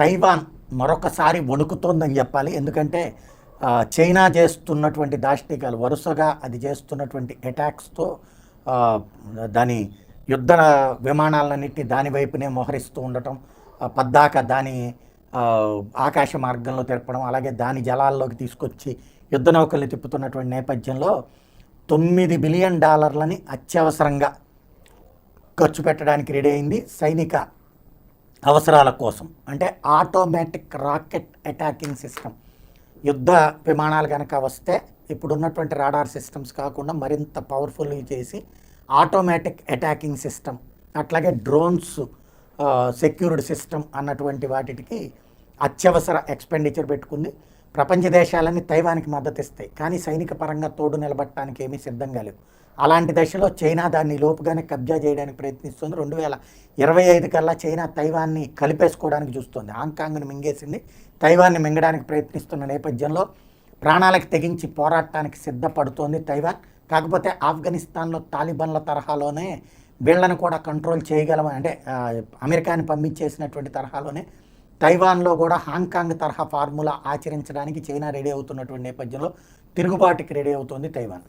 Taiwan మరొకసారి వణుకుతోందని చెప్పాలి. ఎందుకంటే చైనా చేస్తున్నటువంటి దాష్టికాలు వరుసగా అది చేస్తున్నటువంటి అటాక్స్తో దాని యుద్ధ విమానాలన్నిటి దాని వైపునే మోహరిస్తూ ఉండటం పద్దాక దాని ఆకాశ మార్గంలో తిరపడం అలాగే దాని జలాల్లోకి తీసుకొచ్చి యుద్ధ నౌకల్ని తిప్పుతున్నటువంటి నేపథ్యంలో తొమ్మిది బిలియన్ డాలర్లని అత్యవసరంగా ఖర్చు పెట్టడానికి రెడీ అయింది సైనిక అవసరాల కోసం. అంటే ఆటోమేటిక్ రాకెట్ అటాకింగ్ సిస్టమ్. యుద్ధ విమానాలు కనుక వస్తే ఇప్పుడున్నటువంటి రాడార్ సిస్టమ్స్ కాకుండా మరింత పవర్ఫుల్ చేసి ఆటోమేటిక్ అటాకింగ్ సిస్టమ్ అట్లాగే డ్రోన్స్ సెక్యూర్డ్ సిస్టమ్ అన్నటువంటి వాటికి అత్యవసర ఎక్స్పెండిచర్ పెట్టుకుంది. ప్రపంచ దేశాలన్నీ తైవానికి మద్దతు ఇస్తాయి కానీ సైనిక పరంగా తోడు నిలబట్టడానికి ఏమీ సిద్ధంగా లేవు. అలాంటి దశలో చైనా దాన్ని లోపుగానే కబ్జా చేయడానికి ప్రయత్నిస్తుంది. రెండు వేల ఇరవై ఐదు కల్లా చైనా తైవాన్ని కలిపేసుకోవడానికి చూస్తుంది. హాంకాంగ్ను మింగేసింది. తైవాన్ని మింగడానికి ప్రయత్నిస్తున్న నేపథ్యంలో ప్రాణాలకు తెగించి పోరాటానికి సిద్ధపడుతోంది తైవాన్. కాకపోతే ఆఫ్ఘనిస్తాన్లో తాలిబాన్ల తరహాలోనే వీళ్ళను కూడా కంట్రోల్ చేయగలమని అంటే అమెరికాని పంపించేసినటువంటి తరహాలోనే తైవాన్లో కూడా హాంకాంగ్ తరహా ఫార్ములా ఆచరించడానికి చైనా రెడీ అవుతున్నటువంటి నేపథ్యంలో తిరుగుబాటుకి రెడీ అవుతోంది తైవాన్.